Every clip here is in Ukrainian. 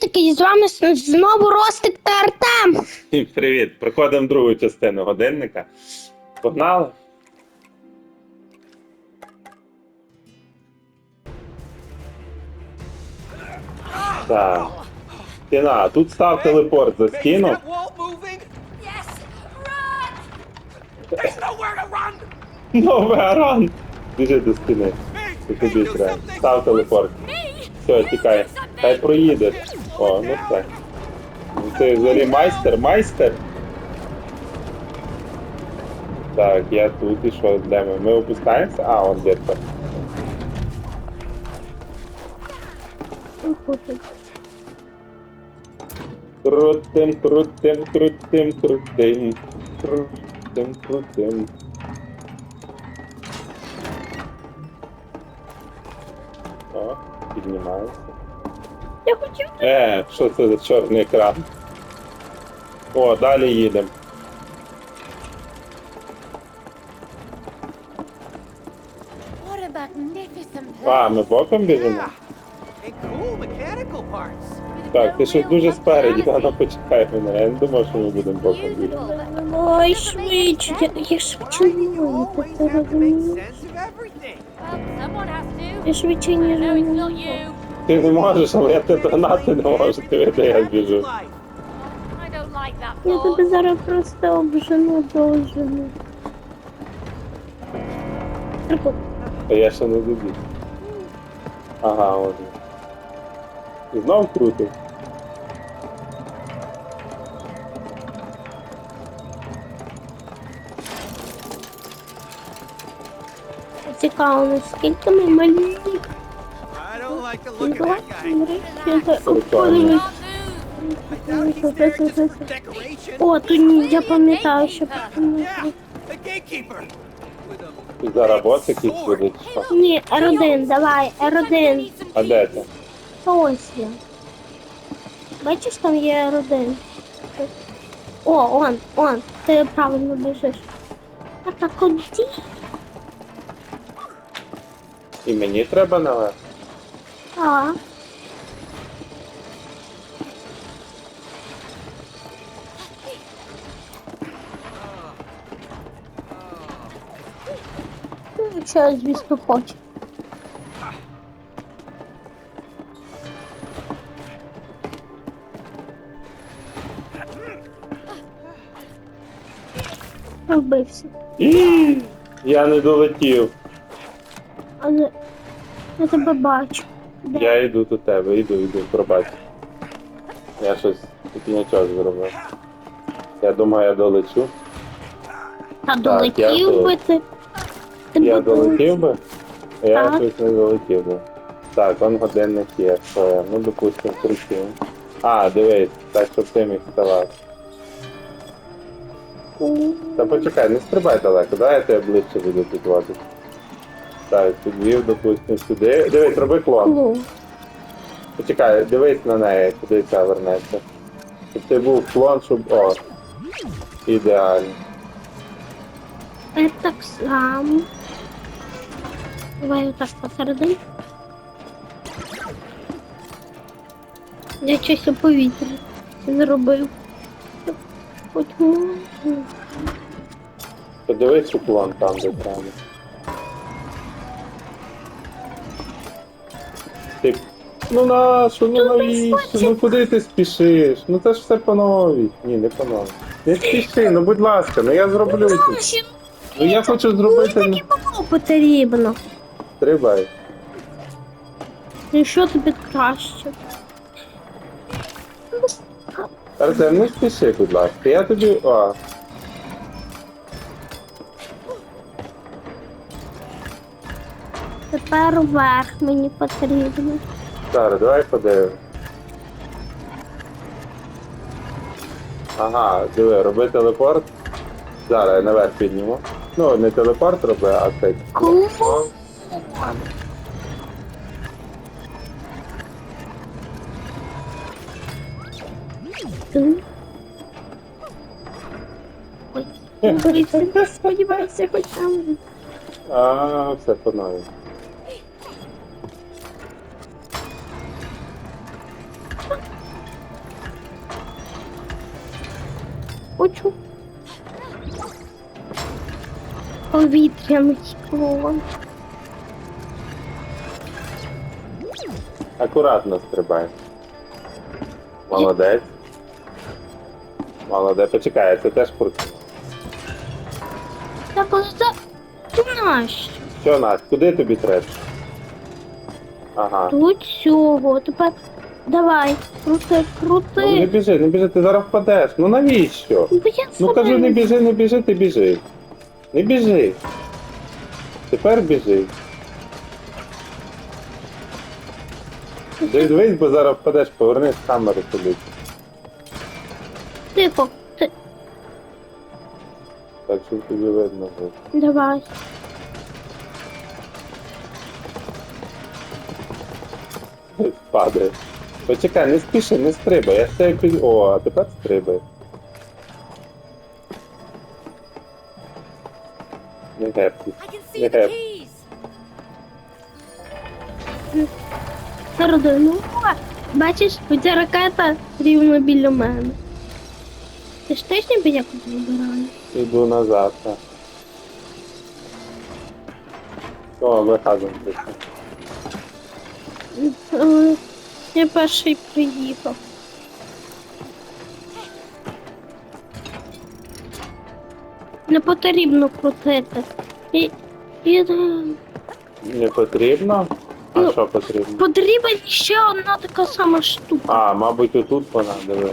Такий з вами знову Ростик та Артем. Всім Привіт! Проходимо другу частину годинника. Погнали? Так. Стіна, тут став телепорт за стіну. Новий аран! Біжи до стіни. Ти тобі треба. Став телепорт. Все, тікай. Хай проїдеш. О, ну все. Ну, Ти взагалі майстер, майстер. Так, я тут і що, де ми? Ми опускаємося? А, он дірка. Крутим, крутим, крутим, крутим. Крутим, крутим. О, піднімається. Я хотів. Е, що це за чорний екран? О, далі їдемо. What a magnificent А, ми боком біжимо? And cool mechanical parts. Так, ти щось дуже спереді, вона почекай мене. Я не думав, що ми будемо боком бігти. Ой, швидше, я, я швидше do не you можу, always have to make sense of everything? Well, someone has to. Я швидше не it's not можу. you. Ти не можеш, але я тебе догнати не можу, ти де я біжу. Я тебе зараз просто обжену, дожену. Типу, А я ще не добіг. Ага, от. І знов круто. Цікаво, наскільки ми малі. Давай, це for decoration. О, тут я пам'ятаю, що І зараз бос якийсь буде. Ні, R1, давай, R1. А де ти? Ось я. Бачиш, там є R1. О, он, он, ти правильно біжиш. А так куди? І мені треба наверх? А, ну, якщо я, звісно, хочу. Вбився. Я не долетів. Але я тебе бачу. Я йду до тебе, йду, йду, пробач. Я щось копінячок зробив. Я думаю, я долечу. Я долетів тут. би ти. Ти Я б долетів би? а Я Так. щось не долетів би. Так, он годинник є, що я, ну допустим, крутив. А, дивись, так, щоб ти міг вставати. Та почекай, не стрибай далеко, дай я тебе ближче буду підводити. Так, підвів, допустим, сюди. Дивись, роби клон. Ну, Почекай, дивись на неї, куди ця вернеться. Щоб ти був клон, щоб. О! Ідеально. я так само. Давай отак посередині. Я щось у повітрі зробив. Хоч можна. Подивись у клон там, де треба. Ну нащо, ну навіщо? Ну куди ти спішиш? Ну це ж все по новій. Ні, не по новій. Не спіши, ну будь ласка, ну я зроблю це. Ну я хочу зробити. ну, мені було потрібно. Стрибай. І що тобі краще? Артем, не спіши, будь ласка. Я тобі. О, Тепер вверх мені потрібно. Зараз, давай подивимось. Ага, диви, роби телепорт. Зараз я наверх підніму. Ну, не телепорт роби, а цей. Ой, сподівайся, хоч там. А, все по. Хочу. Повітряний клон. Акуратно стрибай. Молодець. Молодець. Почекай, це теж круто. Так ось за... Ти нащо? Що, Настя, куди тобі треба? Ага. Тут цього. Тепер давай. Крути, Ну, не крути. біжи, не біжи, ти зараз впадеш. Ну навіщо? Ну, я Ну кажу, не біжи, не біжи, ти біжи. Не біжи. Тепер біжи. Десь дивись, бо зараз впадеш, повернись з камери туди. Тихо. Ти... Так що тобі видно. буде. Давай. Падає. Почекай, не спіши, не стрибай. Я ще під... О, а тепер стрибай. Не гепсись. I Не the геп. Народи, ну о, бачиш, оця ракета рівно біля мене. Ти ж теж ніби якось вибирає? Іду назад. Так. О, виходимо. Я перший приїхав. Не потрібно крутити. І, і е, Не потрібно? А Ну, що потрібно? потрібна ще одна така сама штука. А, мабуть, отут вона, диви.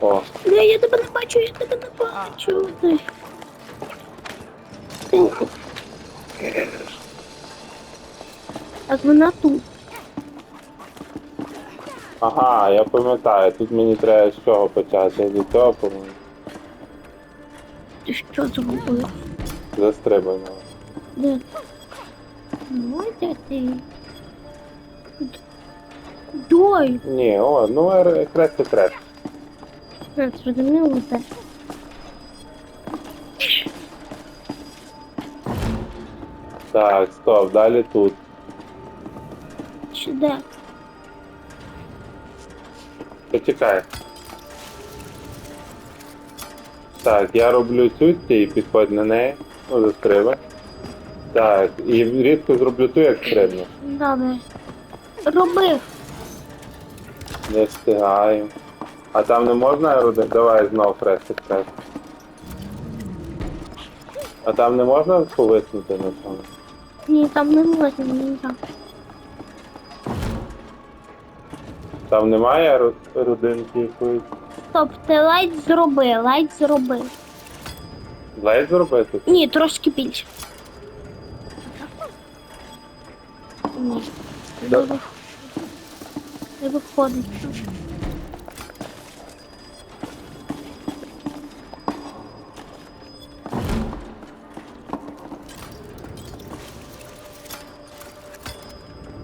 О, Я, я тебе не бачу, я тебе не бачу. Ти. Так вона тут. Ага, я пам'ятаю, тут мені треба з чого почати. Я Від цього, по-моєму, Ти що зробив? застрибано. Де? Ну, де ти? Дой! Ні, о, ну р- хрест і хрест. Не, зрозуміло, де. Так, стоп, далі тут. Чи де? Почекай. Так, я роблю цю стій, підходь на неї. Ну, застрибай. Так, і рідко зроблю ту, як стрибну. Добре. Робив. Не встигаю. А там не можна родити? Давай знов хрест і хрест. А там не можна повиснути на цьому? Ні, там не можна, ніяк. Там немає ро- родинки якоїсь. Стоп, ти лайт зроби, лайт зроби. Ледь зробити? Ні, трошки більше. Ні. Да. Не виходить.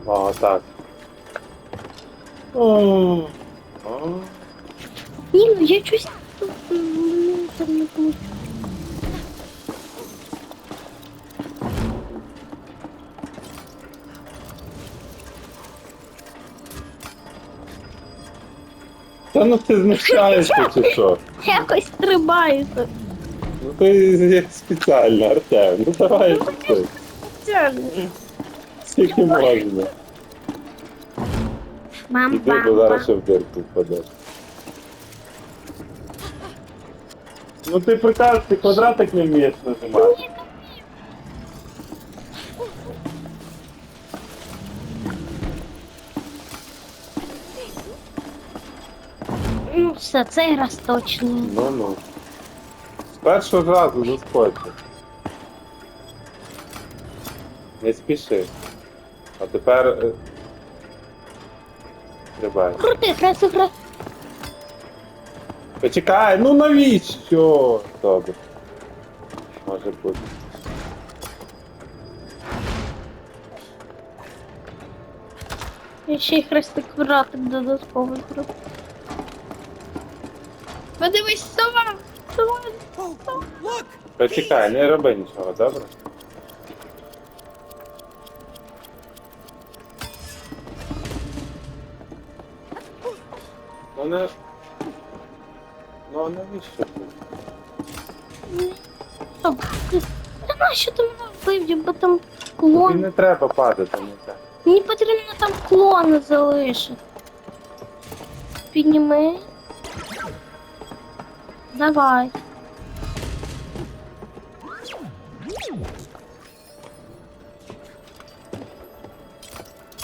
О, так. Ні, ну я щось тут ну, там не получу. Та ну ти знущаєшся чи що? Якось стрибаю тут. Ну ти як спеціально, Артем. Ну давай ти. Скільки можна. Мам, Іди, бо бам, зараз бам. ще в дирку впадеш. Ну ти приказ, ти квадратик не вмієш нажимати. Ну все, цей раз точно. Ну ну. З першого разу заскочив. Не спіши. А тепер. е, Стрибай. Крути, хрест, хрест. Почекай, ну навіщо? Добре. Може бути. Я ще й хрестик квадратик додатковий зробив. Подивись, сова! Сова! Oh! Почекай, не роби нічого, добре? Не. Ну а навіщо? Стоп. Та нащо ти мене вбив, бо там Тобі клон. не треба падати, не так. Мені потрібно там клона залишити. Підніми. Давай.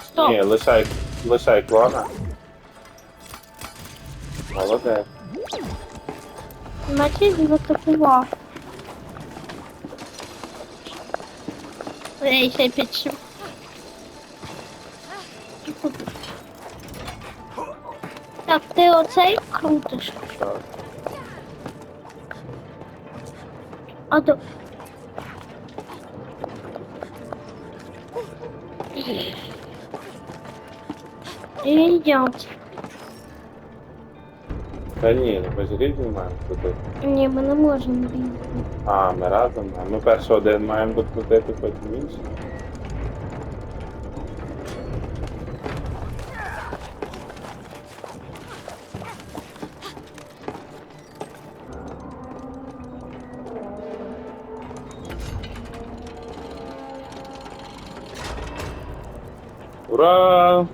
Стоп. Ні, лишай, лишай клона. Молодець. Значить, затакував. Ей, ще підшив. Так, ти оцей крутиш. Так. А то. Ідіот. Та ні, ну ми ж різні маємо крутити. Ні, ми не можемо різати. А, ми разом маємо. Ми перший один маємо докрутити, потім інший. Ура!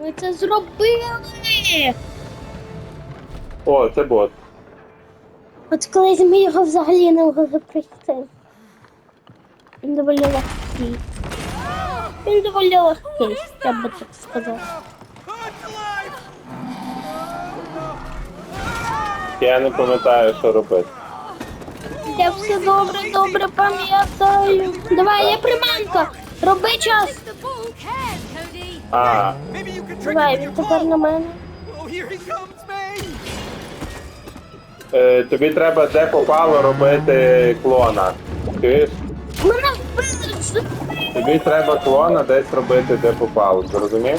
Ми це зробили! О, це бот. От колись ми його взагалі не могли пройти. Він доволі легкий. Він доволі легкий, я би так сказав. Я не пам'ятаю, що робити. Я все добре, добре пам'ятаю. Давай, я приманка. Роби час. А, Давай, він тепер на мене. Е, тобі треба де попало робити клона. Чуєш? Тобі треба клона десь робити, де попало. Зрозумів?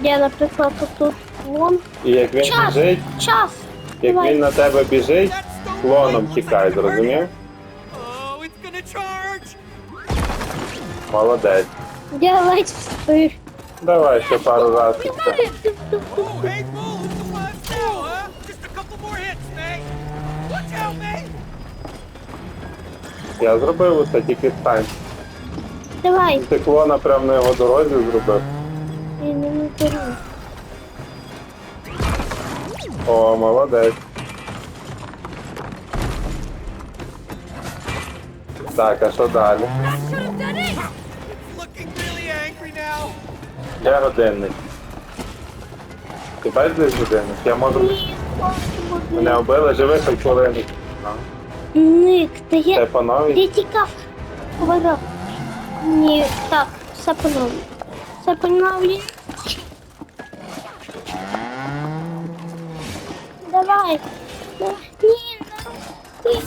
Я, наприклад, тут вон. І як він Час. біжить, Час. як Давай. він на тебе біжить, клоном тікай, зрозумів? Oh, it's gonna charge! Молодець. Я ледь встиг. Давай ще пару разів. Я зробив усе, тільки стань. Давай. Ти клона прямо на його дорозі зробив. Я не беру. О, молодець. Так, а що далі? Де годинник? Ти бачиш десь годинник? Я можу. Мене вбили, живи хоч хвилину. Ник, та я... Я тікав. Поворот. Ні, так, все поновлю. Все поновлю. Давай. Да- Ні, ні.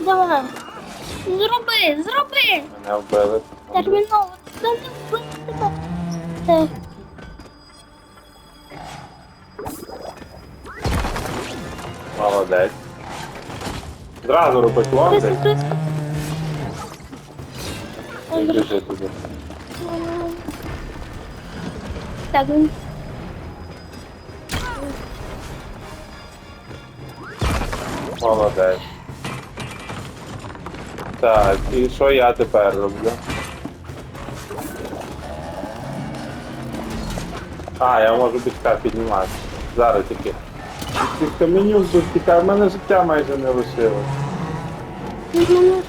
Давай. Зроби, зроби. Мене вбили. Терміново. Та не вбий тебе. Молодець. Зразу роби клон Приск, десь. приск. і біжи туди. Так, він Молодець. Так, і що я тепер роблю? А, я можу бічка піднімати. Зараз тільки. Цих каменюк тут тікає, в мене життя майже не лишилось. він мене.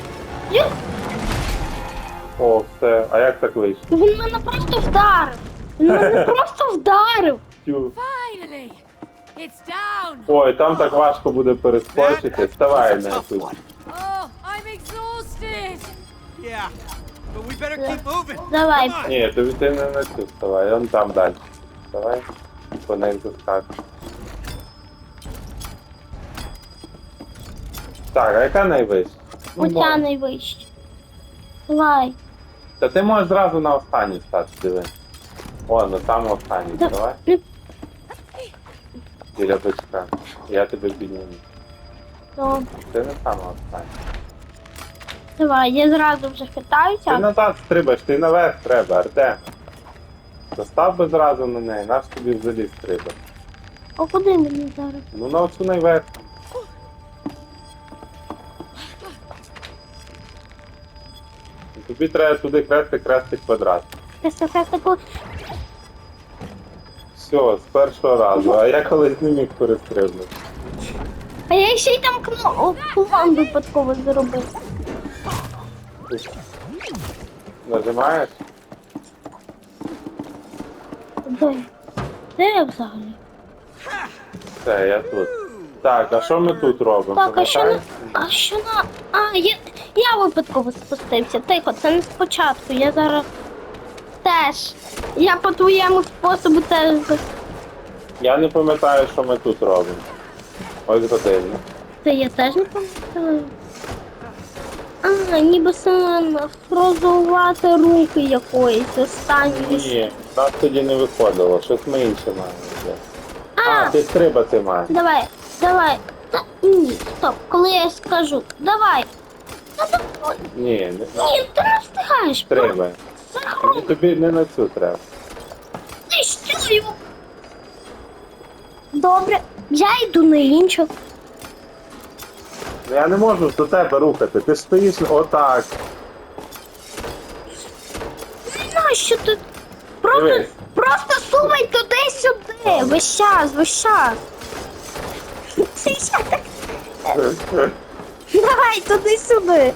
О, все. А як так вийшло? Він мене просто вдарив. Він мене просто вдарив. Тю. Ой, там так важко буде перескочити. Вставай на тут. Oh. Давай. Ні, тобі ти не на цю вставай, он там далі. Давай. По них заскакуй. Так, а яка найвища? Ну, Оця найвища. Давай. Та ти можеш зразу на останній стати, диви. О, на самому останній, Да- давай. ну, Біля бичка. Я тебе підніму. ну, Ти не сама останній. Давай, я зразу вже Ти хитаюся. назад стрибаєш, ти наверх треба, Артем. Достав би зразу на неї, наш тобі в заліз треба. А куди мені зараз? Ну на оцю найверх. Тобі треба туди крести, крести квадрат. Себе таку. Все, з першого разу, а я колись не міг перестрибнути. А я ще й там кно... план випадково зробив. Нажимаєш? Де? Де я взагалі? Все, я тут. Так, а що ми тут робимо? Так, а що на. Пам'ятаєш? А що на. А, я, я випадково спустився. Тихо, це не спочатку. Я зараз теж. Я по твоєму способу теж. Я не пам'ятаю, що ми тут робимо. Ось годинник. Це я теж не пам'ятаю. А, ніби саме фрозувати руки якоїсь останньої. Ні, нас тоді не виходило, щось ми інше маємо. А, А, ти стрибати маєш. давай, давай. Та, ні, стоп, коли я скажу, давай. Ні, не Ні, ти не встигаєш. треба. Мені тобі не на цю треба. Ти що? Добре, я йду на іншу. Ну я не можу до тебе рухати, ти стоїш отак. Нащо ти? Просто, Дивись. просто сувай туди-сюди. Весь час, весь час. Ти що так? Давай туди-сюди.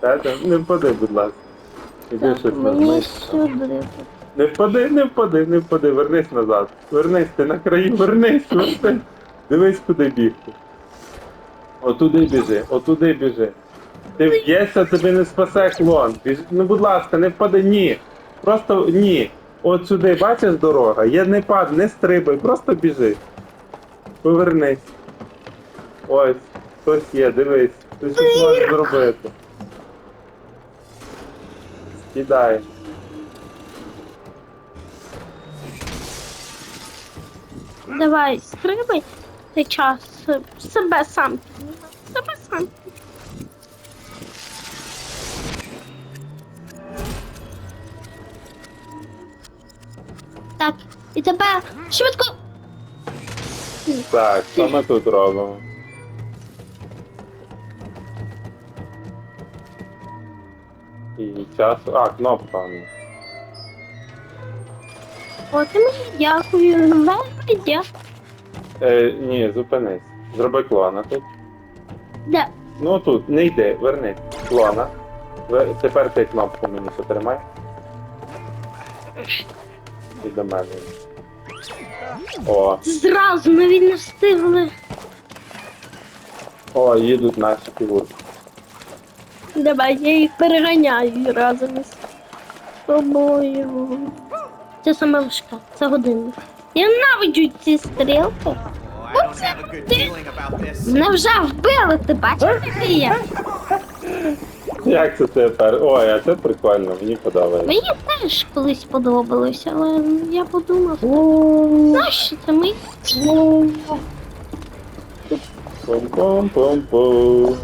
Тата, не впади, будь ласка. Іди щось мені сюди. Не впади, не впади, не впади, вернись назад. Вернись, ти на краю, вернись, вернись. Дивись, куди бігти. Отуди біжи, отуди біжи. Ти в'єшся, тобі не спасе клон. Біж... Ну, будь ласка, не впади, ні. Просто ні. От сюди, бачиш дорога? Є не пад, не стрибай, просто біжи. Повернись. Ось, хтось є, дивись. Ти щось можеш зробити. Кидай. Давай, стрибай. Ти час себе сам. І тепер швидко. Так, що ми тут робимо? І час. А, кнопка. От і мені дякую. Велике дякую. Е, ні, зупинись. Зроби клона тут. Де? Ну тут, не йди, верни. Клона. Тепер ти кнопку мені потримай. І до мене. О, Зразу навіть не встигли. о, їдуть наші фігурки. Давай, я їх переганяю разом із тобою. Це саме важка, це годинник. Я ненавиджу ці стрілки. About this. Мене вже вбили, ти бачиш, який я? Як це тепер? Ой, а це прикольно, мені подобається. Мені теж колись подобалося, але я подумав, нащо це ми? Пум-пум-пум-пум.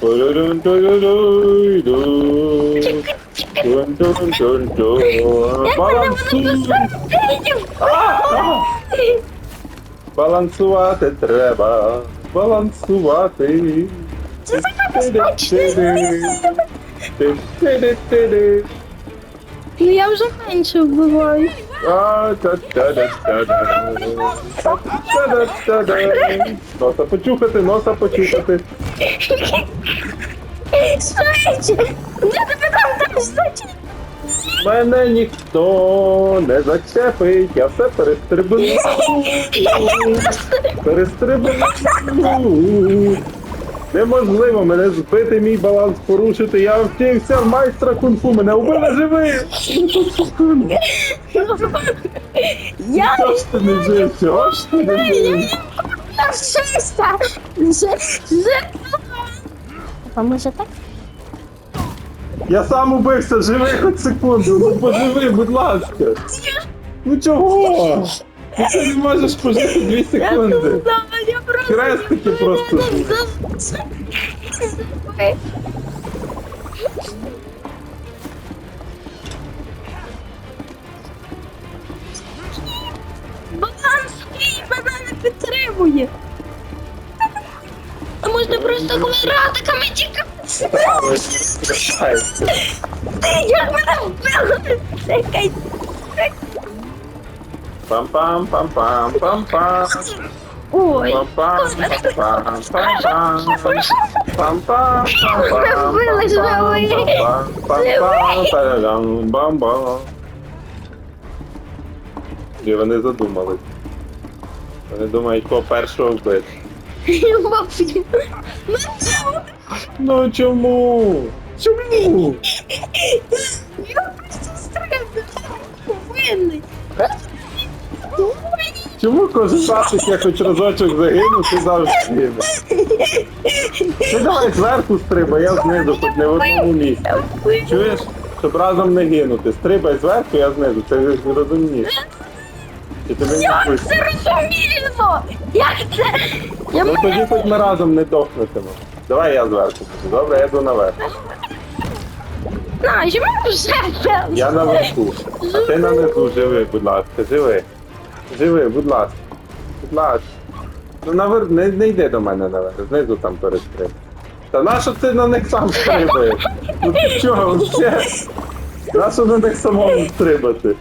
Пу-ру-ру-ру-ру-ру-ру. Тун-тун-тун-тун. Балансуй. Балансувати треба. Балансувати. Це небезпечно. Ну я вже менше вбиваю. Носа почухати, носа почухати. Швидше! Де тебе там теж зачем? Мене ніхто не зачепить, я все перестрибну. Перестрибну. Неможливо мене збити, мій баланс порушити. Я втівся в майстра кунг-фу, мене вбили живим. Я Чого ж ти не жив? Чого ж ти не жив? навчився! Вже, вже. А може так? Я сам убився, живи хоч секунду, ну поживи, будь ласка. Ну чого? Ти не можеш пожити дві Я секунди. Думала, я просто. Банан свій мене не підтримує. А можна просто квадратиками тікати. Як мене вбили? Чекай. Пам-пам-пам-пам-пам-пам. Ой. І вони задумались. Вони думають, кого першого вбити. Ну чому? Чому? Я просто стрибну. Винний. Чому кожен раз, я хоч разочок загину, ти завжди гине? Ти давай зверху стрибай, я знизу, хоч не в одному місці. Чуєш? Щоб разом не гинути. Стрибай зверху, я знизу. Це ж розумніше. Чи тебе не Як це розуміло? Як це? Я Ну мене тоді хоч ми разом не дохнетимо. Давай я зверху буду. Добре, я йду наверх. знаю, що вже Я наверху. А ти на низу живи, будь ласка, живи. Живи, будь ласка. Будь ласка. Ну навер... не, не йди до мене наверх, знизу там перестриб. Та нащо ти на них сам стрибаєш? Ну ти чого, вообще? Нащо на них самому стрибати?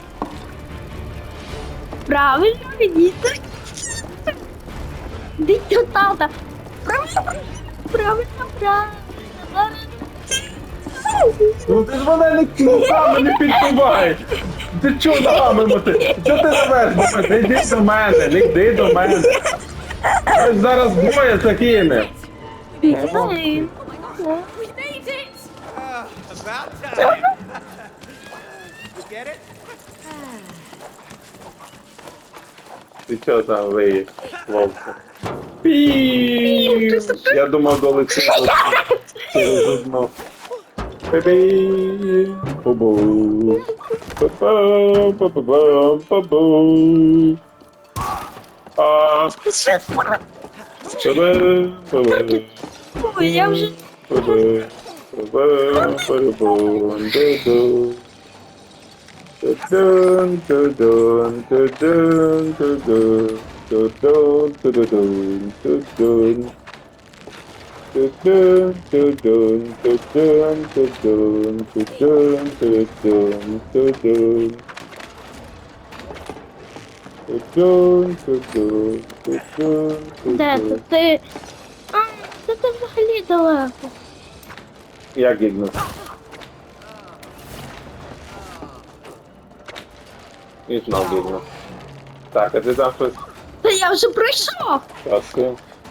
Правильно. Діть до тата. Правильно, правильно, правильно. Ну ти ж мене не ногами не підсуваєш. Ти чого ногами моти? Чого ти мене? Не йди до мене, не йди до мене. Ось зараз двоє about time. you get it? Ти чого там виїш, вовка? Пів! Я думав, долетів через одно. Пі-пі! Бу-бу. Па-пам, па-па-пам, па-бу. А, па-ба, па-ба. Ой, я вже Ba-ba, ba-ba, ba-da-boom, da-doo. Da-dun, da-dun, Де тут ти? А, це ти взагалі далеко. Як гігнути? І знов гігнув. Так, а ти там щось Та я вже пройшов.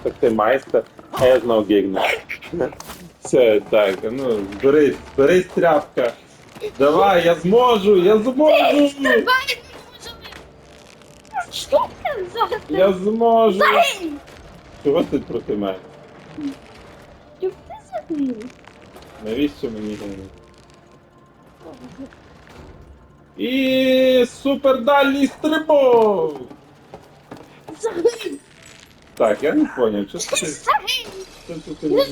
Так ти майстер, а я знов гігнув. Все, так, ну, зберись, зберись тряпка. Давай, я зможу, я зможу! Що ти зараз? Я зможу! Дай! Чого ти проти мене? Щоб ти загинув. Навіщо мені гинути? І супердальний стрибок! Загинув. Так, я не поняв, що Ти що ти- ти- Не.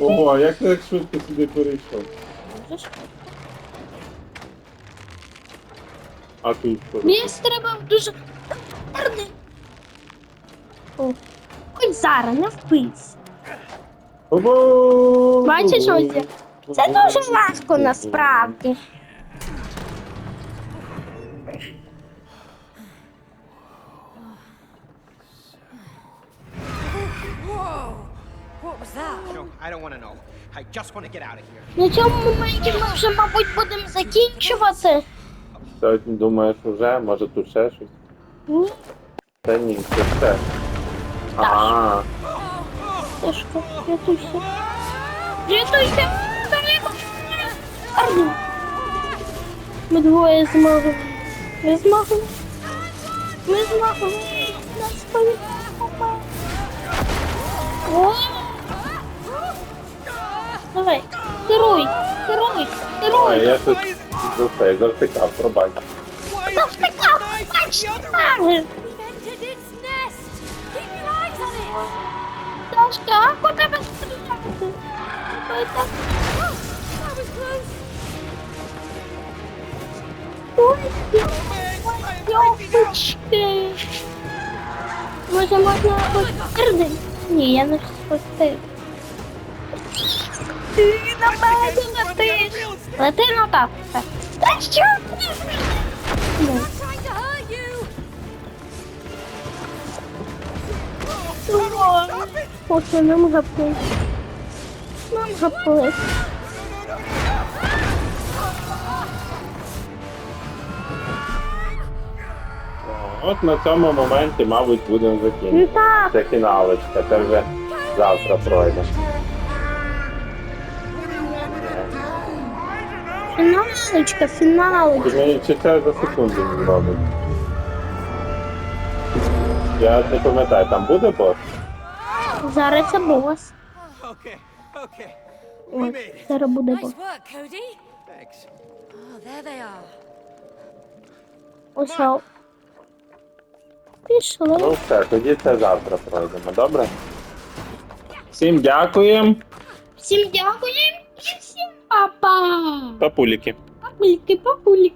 Ого, як ти так швидко сюди перейшов? А тут що? Мені треба дуже гарний. О, Хоч зараз не впийся. Ого! Бачиш, ось я? Це дуже важко насправді. На цьому моменті ми вже, мабуть, будемо закінчувати. Сьогодні думаєш вже, може тут ще щось? Ні, Та ні, це все. Ага. Тяжко, рятуйся. Рятуйся! Арні. Ми двоє зможемо. Ми зможемо. Ми зможемо. Нас повідомо. А керуй. я тут за це завтикав, пробач. Why Та is it втикав, knife бач, the other так. We entered its nest! Keep your eyes Як у тебе стріляти? Ой, так. That Лети на так. так. Та що? Ну. Ось нам гапли. Нам гапли. От на цьому моменті, мабуть, будемо Ну закінчити. Це фіналочка, це вже завтра пройде. Фіналочка, фіналочка. Ти мені чи за секунду зробить? Я не пам'ятаю, там буде бос? Зараз це бос. Okay, okay. We Ось, made it. зараз буде Nice бос. work, Cody. Thanks. Oh, there they are. Ось. Пішли. Ну все, тоді це завтра пройдемо, добре? Всім дякуємо. Всім дякуємо і всім па-па. Папулики, Папульки, папульки.